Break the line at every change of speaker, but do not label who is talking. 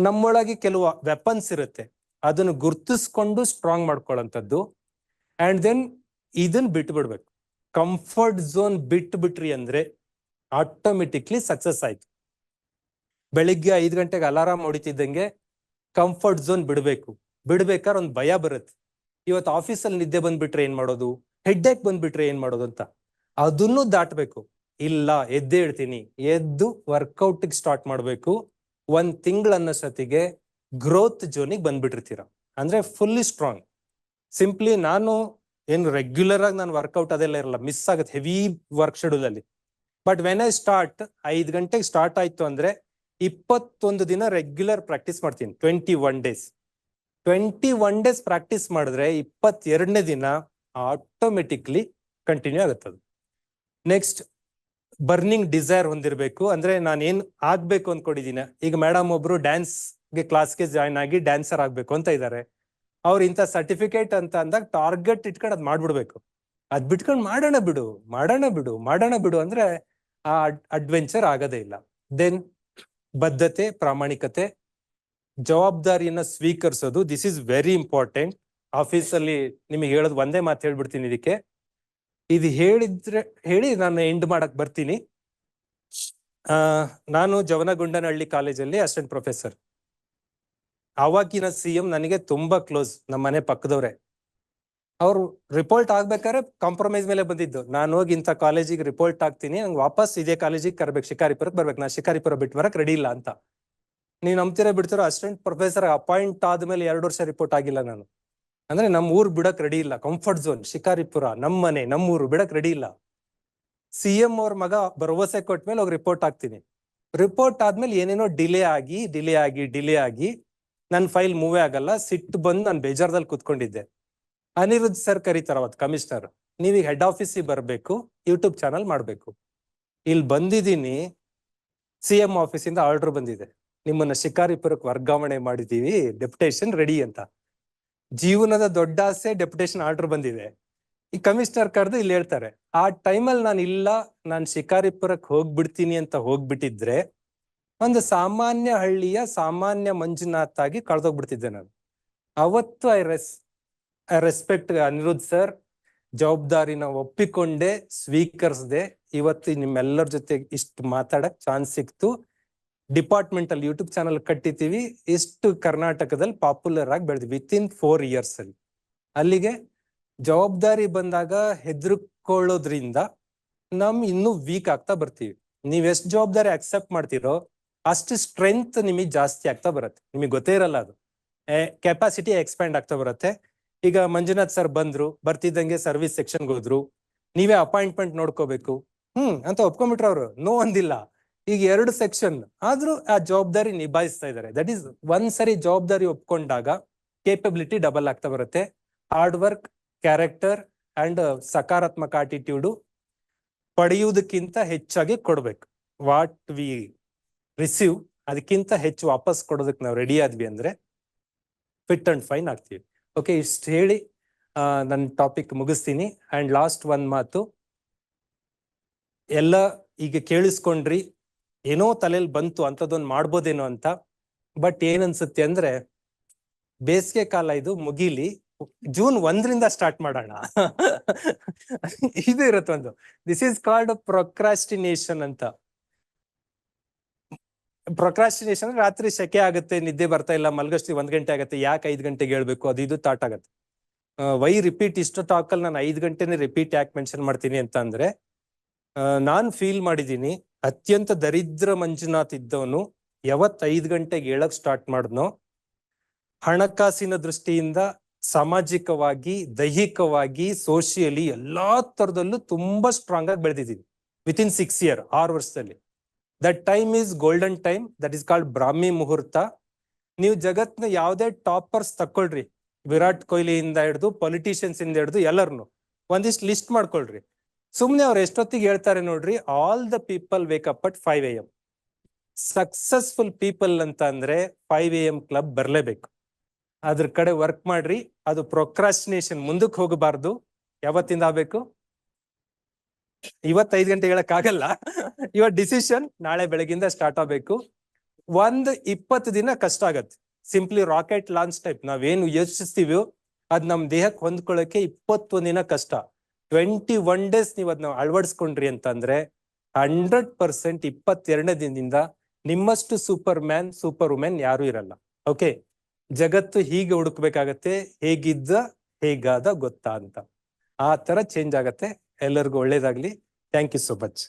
ನಮ್ಮೊಳಗೆ ಕೆಲವು ವೆಪನ್ಸ್ ಇರುತ್ತೆ. ಅದನ್ನು ಗುರ್ತಿಸ್ಕೊಂಡು ಸ್ಟ್ರಾಂಗ್ ಮಾಡ್ಕೊಳ್ಳೋಂಥದ್ದು ಆ್ಯಂಡ್ ದೆನ್ ಇದನ್ನ ಬಿಟ್ಬಿಡ್ಬೇಕು. ಕಂಫರ್ಟ್ ಝೋನ್ ಬಿಟ್ಟು ಬಿಟ್ರಿ ಅಂದ್ರೆ ಆಟೋಮೆಟಿಕ್ಲಿ ಸಕ್ಸಸ್ ಆಯ್ತು. ಬೆಳಿಗ್ಗೆ ಐದು ಗಂಟೆಗೆ ಅಲಾರಾಮ್ ಹೊಡಿತಿದ್ದಂಗೆ ಕಂಫರ್ಟ್ ಝೋನ್ ಬಿಡಬೇಕು. ಬಿಡ್ಬೇಕಾದ್ರೆ ಒಂದು ಭಯ ಬರುತ್ತೆ. ಇವತ್ತು ಆಫೀಸಲ್ಲಿ ನಿದ್ದೆ ಬಂದ್ಬಿಟ್ರೆ ಏನ್ ಮಾಡೋದು? ಹೆಡ್ಡೇಕ್ ಬಂದ್ಬಿಟ್ರೆ ಏನು ಮಾಡೋದು ಅಂತ. ಅದನ್ನು ದಾಟಬೇಕು. ಇಲ್ಲ ಎದ್ದೇ ಹೇಳ್ತೀನಿ ಎದ್ದು ವರ್ಕೌಟ್ ಸ್ಟಾರ್ಟ್ ಮಾಡ್ಬೇಕು. ಒಂದ್ ತಿಂಗಳ ಸತಿಗೆ ಗ್ರೋತ್ ಜೋನಿಗೆ ಬಂದ್ಬಿಟ್ಟಿರ್ತೀರ. ಅಂದ್ರೆ ಫುಲ್ಲಿ ಸ್ಟ್ರಾಂಗ್ ಸಿಂಪ್ಲಿ ನಾನು ಏನು ರೆಗ್ಯುಲರ್ ಆಗಿ ನಾನು ವರ್ಕೌಟ್ ಅದೆಲ್ಲ ಇರಲ್ಲ. ಮಿಸ್ ಆಗುತ್ತೆ ಹೆವಿ ವರ್ಕ್ ಶೆಡ್ಯೂಲ್ ಅಲ್ಲಿ. ಬಟ್ ವೆನ್ ಐ ಸ್ಟಾರ್ಟ್ ಐದು ಗಂಟೆಗೆ ಸ್ಟಾರ್ಟ್ ಆಯ್ತು ಅಂದ್ರೆ ಇಪ್ಪತ್ತೊಂದು ದಿನ ರೆಗ್ಯುಲರ್ ಪ್ರಾಕ್ಟೀಸ್ ಮಾಡ್ತೀನಿ. Twenty one days twenty one days practice ಮಾಡಿದ್ರೆ ಇಪ್ಪತ್ತೆರಡನೇ ದಿನ ಆಟೋಮೆಟಿಕ್ಲಿ ಕಂಟಿನ್ಯೂ ಆಗುತ್ತೆ ಅದು ನೆಕ್ಸ್ಟ್ ಬರ್ನಿಂಗ್ ಡಿಸೈರ್ ಹೊಂದಿರಬೇಕು. ಅಂದ್ರೆ ನಾನು ಏನ್ ಆಗ್ಬೇಕು ಅನ್ಕೊಂಡಿದೀನಿ. ಈಗ ಮೇಡಮ್ ಒಬ್ರು ಡ್ಯಾನ್ಸ್ಗೆ ಕ್ಲಾಸ್ಗೆ ಜಾಯ್ನ್ ಆಗಿ ಡ್ಯಾನ್ಸರ್ ಆಗ್ಬೇಕು ಅಂತ ಇದ್ದಾರೆ ಅವ್ರ ಇಂಥ ಸರ್ಟಿಫಿಕೇಟ್ ಅಂತ ಅಂದಾಗ ಟಾರ್ಗೆಟ್ ಇಟ್ಕೊಂಡು ಅದ್ ಮಾಡ್ಬಿಡ್ಬೇಕು. ಅದ್ ಬಿಟ್ಕೊಂಡು ಮಾಡೋಣ ಬಿಡು ಮಾಡೋಣ ಬಿಡು ಮಾಡೋಣ ಬಿಡು ಅಂದ್ರೆ ಆ ಅಡ್ವೆಂಚರ್ ಆಗೋದೇ ಇಲ್ಲ. ದೆನ್ ಬದ್ಧತೆ, ಪ್ರಾಮಾಣಿಕತೆ, ಜವಾಬ್ದಾರಿಯನ್ನ ಸ್ವೀಕರಿಸೋದು. ದಿಸ್ ಇಸ್ ವೆರಿ ಇಂಪಾರ್ಟೆಂಟ್ ಆಫೀಸಲ್ಲಿ ನಿಮಗೆ ಹೇಳೋದು ಒಂದೇ ಮಾತು ಹೇಳ್ಬಿಡ್ತೀನಿ ಇದಕ್ಕೆ. ಇದು ಹೇಳಿದ್ರೆ, ಹೇಳಿ ನಾನು ಎಂಡ್ ಮಾಡಕ್ ಬರ್ತೀನಿ. ಆ, ನಾನು ಜವನಗುಂಡನಹಳ್ಳಿ ಕಾಲೇಜಲ್ಲಿ ಅಸಿಸ್ಟೆಂಟ್ ಪ್ರೊಫೆಸರ್ ಅವಾಗಿನ ಸಿ ಎಂ ನನಗೆ ತುಂಬಾ ಕ್ಲೋಸ್ ನಮ್ಮ ಮನೆ ಪಕ್ಕದವ್ರೆ. ಅವ್ರು ರಿಪೋರ್ಟ್ ಆಗ್ಬೇಕಾದ್ರೆ ಕಾಂಪ್ರಮೈಸ್ ಮೇಲೆ ಬಂದಿದ್ದು. ನಾನು ಹೋಗಿ ಇಂಥ ಕಾಲೇಜಿಗೆ ರಿಪೋರ್ಟ್ ಆಗ್ತೀನಿ ನಂಗೆ ವಾಪಸ್ ಇದೇ ಕಾಲೇಜಿಗೆ ಕರ್ಬೇಕು, ಶಿಕಾರಿಪುರಕ್ಕೆ ಬರ್ಬೇಕು. ನಾ ಶಿಕಾರಿಪುರ ಬಿಟ್ಟು ಬರಕ್ ರೆಡಿ ಇಲ್ಲ ಅಂತ. ನೀವು ನಂಬ್ತೀರ ಬಿಡ್ತಿರೋ ಅಸಿಸ್ಟೆಂಟ್ ಪ್ರೊಫೆಸರ್ ಅಪಾಯಿಂಟ್ ಆದ್ಮೇಲೆ ಎರಡು ವರ್ಷ ರಿಪೋರ್ಟ್ ಆಗಿಲ್ಲ ನಾನು. ಅಂದ್ರೆ ನಮ್ಮ ಊರು ಬಿಡಕ್ ರೆಡಿ ಇಲ್ಲ. ಕಂಫರ್ಟ್ ಝೋನ್ ಶಿಕಾರಿಪುರ ನಮ್ಮನೆ ಮನೆ, ನಮ್ ಊರು ಬಿಡಕ್ ರೆಡಿ ಇಲ್ಲ. ಸಿ ಎಂ ಅವ್ರ ಮಗ ಭರವಸೆ ಕೊಟ್ಮೇಲೆ ಹೋಗಿ ರಿಪೋರ್ಟ್ ಹಾಕ್ತೀನಿ. ರಿಪೋರ್ಟ್ ಆದ್ಮೇಲೆ ಏನೇನೋ ಡಿಲೇ ಆಗಿ ಡಿಲೇ ಆಗಿ ಡಿಲೇ ಆಗಿ ನನ್ನ ಫೈಲ್ ಮೂವೇ ಆಗಲ್ಲ. ಸಿಟ್ಟು ಬಂದು ನಾನು ಬೇಜಾರದಲ್ಲಿ ಕುತ್ಕೊಂಡಿದ್ದೆ. ಅನಿರುದ್ಧ ಸರ್ ಕರೀತಾರ ಅವತ್ತು ಕಮಿಷನರ್ ನೀವೀಗ ಹೆಡ್ ಆಫೀಸಿಗೆ ಬರಬೇಕು ಯೂಟ್ಯೂಬ್ ಚಾನಲ್ ಮಾಡ್ಬೇಕು. ಇಲ್ಲಿ ಬಂದಿದ್ದೀನಿ ಸಿ ಎಂ ಆಫೀಸಿಂದ ಆರ್ಡರ್ ಬಂದಿದೆ. ನಿಮ್ಮನ್ನ ಶಿಕಾರಿಪುರಕ್ಕೆ ವರ್ಗಾವಣೆ ಮಾಡಿದೀವಿ ಡೆಪ್ಯುಟೇಷನ್ ರೆಡಿ ಅಂತ. ಜೀವನದ ದೊಡ್ಡ ಆಸೆ ಡೆಪ್ಯುಟೇಷನ್ ಆರ್ಡರ್ ಬಂದಿದೆ. ಈ ಕಮಿಷನರ್ ಕರೆದು ಇಲ್ಲಿ ಹೇಳ್ತಾರೆ, ಆ ಟೈಮಲ್ಲಿ ನಾನು ಇಲ್ಲ, ನಾನು ಶಿಕಾರಿಪುರಕ್ಕೆ ಹೋಗ್ಬಿಡ್ತೀನಿ ಅಂತ ಹೋಗ್ಬಿಟ್ಟಿದ್ರೆ, ಒಂದು ಸಾಮಾನ್ಯ ಹಳ್ಳಿಯ ಸಾಮಾನ್ಯ ಮಂಜುನಾಥ್ ಆಗಿ ಕಳೆದೋಗ್ಬಿಡ್ತಿದ್ದೆ ನಾನು. ಅವತ್ತು I res I respect Anirudh sir ಜವಾಬ್ದಾರಿನ ಒಪ್ಪಿಕೊಂಡೆ, ಸ್ವೀಕರಿಸದೆ. ಇವತ್ತು ನಿಮ್ಮೆಲ್ಲರ ಜೊತೆ ಇಷ್ಟು ಮಾತಾಡಕ್ ಚಾನ್ಸ್ ಸಿಕ್ತು. ಡಿಪಾರ್ಟ್ಮೆಂಟ್ ಅಲ್ಲಿ ಯೂಟ್ಯೂಬ್ ಚಾನಲ್ ಕಟ್ಟಿತೀವಿ ಇಷ್ಟು ಕರ್ನಾಟಕದಲ್ಲಿ ಪಾಪ್ಯುಲರ್ ಆಗಿ ಬೆಳೆದ್ವಿ ವಿತ್ ಇನ್ ಫೋರ್ ಇಯರ್ಸ್ ಅಲ್ಲಿ. ಅಲ್ಲಿಗೆ ಜವಾಬ್ದಾರಿ ಬಂದಾಗ ಹೆದರ್ಕೊಳ್ಳೋದ್ರಿಂದ ನಮ್ ಇನ್ನೂ ವೀಕ್ ಆಗ್ತಾ ಬರ್ತೀವಿ. ನೀವ್ ಎಷ್ಟು ಜವಾಬ್ದಾರಿ ಅಕ್ಸೆಪ್ಟ್ ಮಾಡ್ತೀರೋ ಅಷ್ಟು ಸ್ಟ್ರೆಂತ್ ನಿಮಗೆ ಜಾಸ್ತಿ ಆಗ್ತಾ ಬರುತ್ತೆ. ನಿಮಗೆ ಗೊತ್ತೇ ಇರಲ್ಲ ಅದು. ಕೆಪಾಸಿಟಿ ಎಕ್ಸ್ಪ್ಯಾಂಡ್ ಆಗ್ತಾ ಬರುತ್ತೆ. ಈಗ ಮಂಜುನಾಥ್ ಸರ್ ಬಂದ್ರು, ಬರ್ತಿದ್ದಂಗೆ ಸರ್ವಿಸ್ ಸೆಕ್ಷನ್ಗೆ ಹೋದ್ರು. ನೀವೇ ಅಪಾಯಿಂಟ್ಮೆಂಟ್ ನೋಡ್ಕೋಬೇಕು. ಹ್ಮ್, ಅಂತ ಒಪ್ಕೊಂಡ್ಬಿಟ್ರ ಅವ್ರು. ನೋ ಅಂದಿಲ್ಲ. ಈಗ ಎರಡು ಸೆಕ್ಷನ್ ಆದ್ರೂ ಆ ಜವಾಬ್ದಾರಿ ನಿಭಾಯಿಸ್ತಾ ಇದ್ದಾರೆ. ದಟ್ ಈಸ್ ಒಂದ್ ಸರಿ ಜವಾಬ್ದಾರಿ ಒಪ್ಕೊಂಡಾಗ ಕೇಪಬಿಲಿಟಿ ಡಬಲ್ ಆಗ್ತಾ ಬರುತ್ತೆ. ಹಾರ್ಡ್ ವರ್ಕ್ ಕ್ಯಾರೆಕ್ಟರ್ ಅಂಡ್ ಸಕಾರಾತ್ಮಕ ಆಟಿಟ್ಯೂಡು ಪಡೆಯುವುದಕ್ಕಿಂತ ಹೆಚ್ಚಾಗಿ ಕೊಡ್ಬೇಕು. ವಾಟ್ ವಿ ರಿಸೀವ್ ಅದಕ್ಕಿಂತ ಹೆಚ್ಚು ವಾಪಸ್ ಕೊಡೋದಕ್ಕೆ ನಾವು ರೆಡಿ ಆದ್ವಿ ಅಂದ್ರೆ ಫಿಟ್ ಅಂಡ್ ಫೈನ್ ಆಗ್ತೀವಿ. ಓಕೆ ಇಷ್ಟು ಹೇಳಿ ನನ್ನ ಟಾಪಿಕ್ ಮುಗಿಸ್ತೀನಿ. ಅಂಡ್ ಲಾಸ್ಟ್ ಒಂದ್ ಮಾತು, ಎಲ್ಲ ಈಗ ಕೇಳಿಸ್ಕೊಂಡ್ರಿ. ಏನೋ ತಲೆಯಲ್ಲಿ ಬಂತು ಅಂಥದ್ದೊಂದು ಮಾಡ್ಬೋದೇನೋ ಅಂತ. ಬಟ್ ಏನನ್ಸುತ್ತೆ ಅಂದ್ರೆ ಬೇಸಿಗೆ ಕಾಲ ಇದು ಮುಗಿಲಿ, ಜೂನ್ ಒಂದರಿಂದ ಸ್ಟಾರ್ಟ್ ಮಾಡೋಣ. ಇದು ಇರುತ್ತೆ ಒಂದು. ದಿಸ್ ಈಸ್ ಕಾಲ್ಡ್ ಪ್ರೊಕ್ರಾಸ್ಟಿನೇಷನ್ ಅಂತ. ಪ್ರೊಕ್ರಾಸ್ಟಿನೇಷನ್ ರಾತ್ರಿ ಸೆಕೆ ಆಗುತ್ತೆ, ನಿದ್ದೆ ಬರ್ತಾ ಇಲ್ಲ ಮಲಗಷ್ಟಿ ಒಂದ್ ಗಂಟೆ ಆಗುತ್ತೆ, ಯಾಕೆ ಐದ್ ಗಂಟೆಗೆ ಹೇಳ್ಬೇಕು? ಅದು ಇದು ಥಾಟ್ ಆಗುತ್ತೆ. ವೈ ರಿಪೀಟ್ ಇಷ್ಟು ಟಾಕಲ್ಲಿ ನಾನು ಐದು ಗಂಟೆನೆ ರಿಪೀಟ್ ಯಾಕೆ ಮೆನ್ಷನ್ ಮಾಡ್ತೀನಿ ಅಂತ ಅಂದ್ರೆ ನಾನ್ ಫೀಲ್ ಮಾಡಿದೀನಿ ಅತ್ಯಂತ ದರಿದ್ರ ಮಂಜುನಾಥ್ ಇದ್ದವನು ಯಾವತ್ತೈದು ಗಂಟೆಗೆ ಹೇಳಕ್ ಸ್ಟಾರ್ಟ್ ಮಾಡಿದ್ನೋ, ಹಣಕಾಸಿನ ದೃಷ್ಟಿಯಿಂದ ಸಾಮಾಜಿಕವಾಗಿ, ದೈಹಿಕವಾಗಿ ಸೋಷಿಯಲಿ ಎಲ್ಲಾ ತರದಲ್ಲೂ ತುಂಬಾ ಸ್ಟ್ರಾಂಗ್ ಆಗಿ ಬೆಳೆದಿದ್ದೀನಿ. ವಿತ್ ಇನ್ ಸಿಕ್ಸ್ ಇಯರ್ ಆರು ವರ್ಷದಲ್ಲಿ. That time is golden time that is called Brahmi muhurta. ನೀವು ಜಗತ್ನ ಯಾವುದೇ ಟಾಪರ್ಸ್ ತಕ್ಕೊಳ್ರಿ. ವಿರಾಟ್ ಕೊಹ್ಲಿಯಿಂದ ಹಿಡ್ದು ಪೊಲಿಟಿಷಿಯನ್ಸ್ ಇಂದ ಹಿಡ್ದು ಎಲ್ಲರನ್ನು ಒಂದಿಷ್ಟು ಲಿಸ್ಟ್ ಮಾಡ್ಕೊಳ್ರಿ. ಸುಮ್ನೆ ಅವ್ರು ಎಷ್ಟೊತ್ತಿಗೆ ಹೇಳ್ತಾರೆ ನೋಡ್ರಿ all the people wake up at five A M successful people ಅಂತ ಅಂದ್ರೆ ಫೈವ್ ಎ ಎಂ ಕ್ಲಬ್ ಬರ್ಲೇಬೇಕು. ಅದ್ರ ಕಡೆ ವರ್ಕ್ ಮಾಡ್ರಿ, ಅದು ಪ್ರೊಕ್ರಾಸ್ಟಿನೇಷನ್ ಮುಂದಕ್ಕೆ ಹೋಗಬಾರ್ದು. ಯಾವತ್ತಿಂದ ಆಗ್ಬೇಕು? ಇವತ್ತೈದು ಗಂಟೆ ಹೇಳಕ್ ಆಗಲ್ಲ ಇವತ್ ಡಿಸಿಷನ್ ನಾಳೆ ಬೆಳಗಿಂದ ಸ್ಟಾರ್ಟ್ ಆಗ್ಬೇಕು. ಒಂದ್ ಇಪ್ಪತ್ತು ದಿನ ಕಷ್ಟ ಆಗತ್ತೆ. ಸಿಂಪ್ಲಿ ರಾಕೆಟ್ ಲಾಂಚ್ ಟೈಪ್ ನಾವೇನು ಯೋಚಿಸ್ತೀವೋ, ಅದ್ ನಮ್ ದೇಹಕ್ಕೆ ಹೊಂದ್ಕೊಳ್ಳೋಕೆ ಇಪ್ಪತ್ತೊಂದ್ ದಿನ ಕಷ್ಟ. ಟ್ವೆಂಟಿ ಒನ್ ಡೇಸ್ ನೀವು ಅದನ್ನ ಅಳವಡಿಸ್ಕೊಂಡ್ರಿ ಅಂತಂದ್ರೆ ಹಂಡ್ರೆಡ್ ಪರ್ಸೆಂಟ್ ಇಪ್ಪತ್ತೆರಡನೇ ದಿನದಿಂದ ನಿಮ್ಮಷ್ಟು ಸೂಪರ್ ಮ್ಯಾನ್ ಸೂಪರ್ ವುಮೆನ್ ಯಾರು ಇರಲ್ಲ. ಓಕೆ ಜಗತ್ತು ಹೀಗೆ ಹುಡುಕ್ಬೇಕಾಗತ್ತೆ, ಹೇಗಿದ್ದ, ಹೇಗಾದ ಗೊತ್ತಾ ಅಂತ. ಆ ತರ ಚೇಂಜ್ ಆಗತ್ತೆ. ಎಲ್ಲರಿಗೂ ಒಳ್ಳೇದಾಗ್ಲಿ. Thank you so much